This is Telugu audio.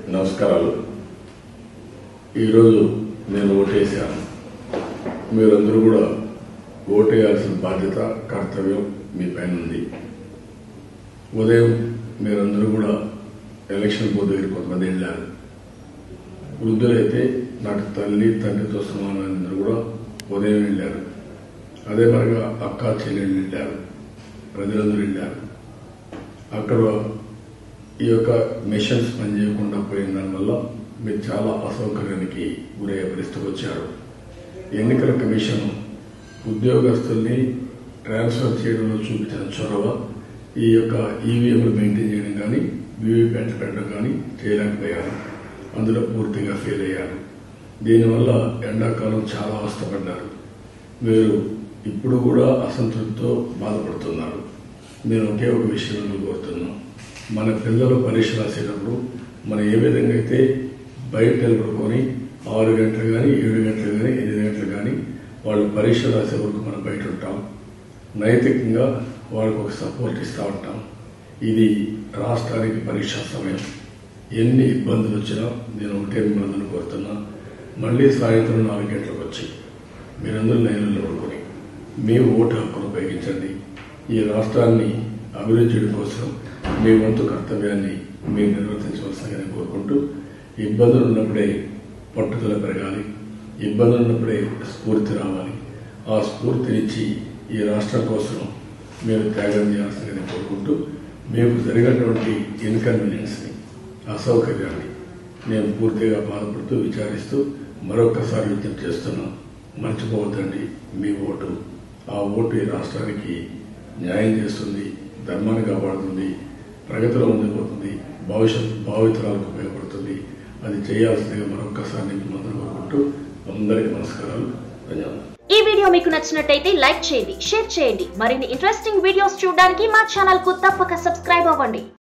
నమస్కారాలు. ఈరోజు నేను ఓటేసాను మీరందరూ కూడా ఓటేయాల్సిన బాధ్యత కర్తవ్యం మీ పైన ఉంది. ఉదయం మీరందరూ కూడా ఎలక్షన్ బోర్డు దగ్గర కొంతమంది వెళ్ళారు. వృద్ధులైతే నాకు తల్లి తండ్రితో సమానందరూ కూడా ఉదయం వెళ్ళారు. అదే మరిగా అక్క చెల్లెళ్ళు వెళ్ళారు. ప్రజలందరూ వెళ్ళారు. అక్కడ ఈ యొక్క మిషన్స్ పనిచేయకుండా పోయిన దానివల్ల మీరు చాలా అసౌకర్యానికి గురయ్యే పరిస్థితికి వచ్చారు. ఎన్నికల కమిషన్ ఉద్యోగస్తుల్ని ట్రాన్స్ఫర్ చేయడంలో చూపించిన చొరవ ఈ యొక్క ఈవీఎంలు మెయింటైన్ చేయడం కానీ వీవీప్యాట్లు పెట్టడం కానీ చేయలేకపోయారు అందులో పూర్తిగా ఫెయిల్ అయ్యారు దీనివల్ల ఎండాకాలం చాలా అవస్థపడ్డారు. మీరు ఇప్పుడు కూడా అసంతృప్తితో బాధపడుతున్నారు. నేను ఒకే ఒక విషయం కోరుతున్నాను. మన పిల్లలు పరీక్ష రాసేటప్పుడు మనం ఏ విధంగా అయితే బయట నిలబడుకొని ఆరు గంటలు కానీ ఏడు గంటలు కానీ ఎనిమిది గంటలు కానీ వాళ్ళు పరీక్ష రాసే వరకు మనం బయట ఉంటాం. నైతికంగా వాళ్ళకు ఒక సపోర్ట్ ఇస్తూ ఉంటాం. ఇది రాష్ట్రానికి పరీక్షా సమయం. ఎన్ని ఇబ్బందులు వచ్చినా నేను ఒకటే మిమ్మల్ని కోరుతున్నా. మళ్ళీ సాయంత్రం నాలుగు గంటలకు వచ్చి మీరందరూ లైన్లో పడుకొని మీ ఓటు హక్కును ఉపయోగించండి. ఈ రాష్ట్రాన్ని అభివృద్ధి కోసం మీ వంతు కర్తవ్యాన్ని మీరు నిర్వర్తించవలసిందని కోరుకుంటూ ఇబ్బందులు ఉన్నప్పుడే పట్టుదల పెరగాలి ఇబ్బందులు ఉన్నప్పుడే స్ఫూర్తి రావాలి. ఆ స్ఫూర్తినిచ్చి ఈ రాష్ట్రం కోసం మీరు త్యాగం చేయాల్సిందని కోరుకుంటూ మీకు జరిగినటువంటి ఇన్కన్వీనియన్స్ని అసౌకర్యాన్ని నేను పూర్తిగా బాధపడుతూ విచారిస్తూ మరొకసారి విజ్ఞప్తి చేస్తున్నాను. మర్చిపోవద్దండి మీ ఓటు. ఆ ఓటు ఈ రాష్ట్రానికి న్యాయం చేస్తుంది ధర్మాన్ని కాపాడుతుంది ప్రగతిలో ఉండిపోతుంది భవిష్యత్ భావితరాలకు ఉపయోగపడుతుంది. అది చేయాల్సిందిగా మరొకసారి నేను మందులు కోరుకుంటూ అందరికీ నమస్కారాలు. ధన్యవాదాలు. ఈ వీడియో మీకు నచ్చినట్టయితే లైక్ చేయండి షేర్ చేయండి. మరిన్ని ఇంట్రెస్టింగ్ వీడియోస్ చూడడానికి మా ఛానల్కు తప్పక సబ్స్క్రైబ్ అవ్వండి.